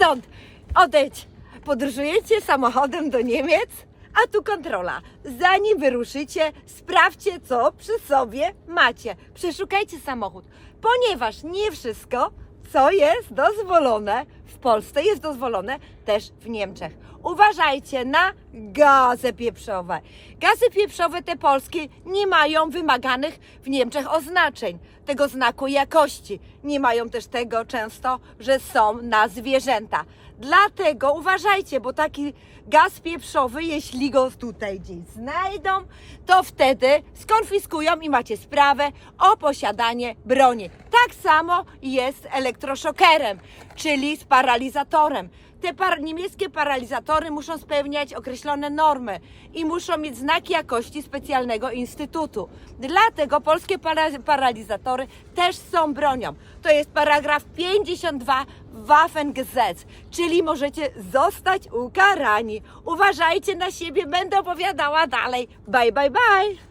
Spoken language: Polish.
stąd! Odejdź! Podróżujecie samochodem do Niemiec? A tu kontrola. Zanim wyruszycie, sprawdźcie, co przy sobie macie. Przeszukajcie samochód, ponieważ nie wszystko, co jest dozwolone w Polsce, jest dozwolone też w Niemczech. Uważajcie na gazy pieprzowe. Gazy pieprzowe te polskie nie mają wymaganych w Niemczech oznaczeń, tego znaku jakości. Nie mają też tego często, że są na zwierzęta. Dlatego uważajcie, bo taki gaz pieprzowy, jeśli go tutaj gdzieś znajdą, to wtedy skonfiskują i macie sprawę o posiadanie broni. Tak samo jest elektroszokerem, czyli z paralizatorem. Te par niemieckie paralizatory muszą spełniać określone normy i muszą mieć znaki jakości specjalnego instytutu. Dlatego polskie para paralizatory też są bronią. To jest paragraf 52 Waffengesetz, czyli możecie zostać ukarani. Uważajcie na siebie, będę opowiadała dalej. Bye, bye, bye!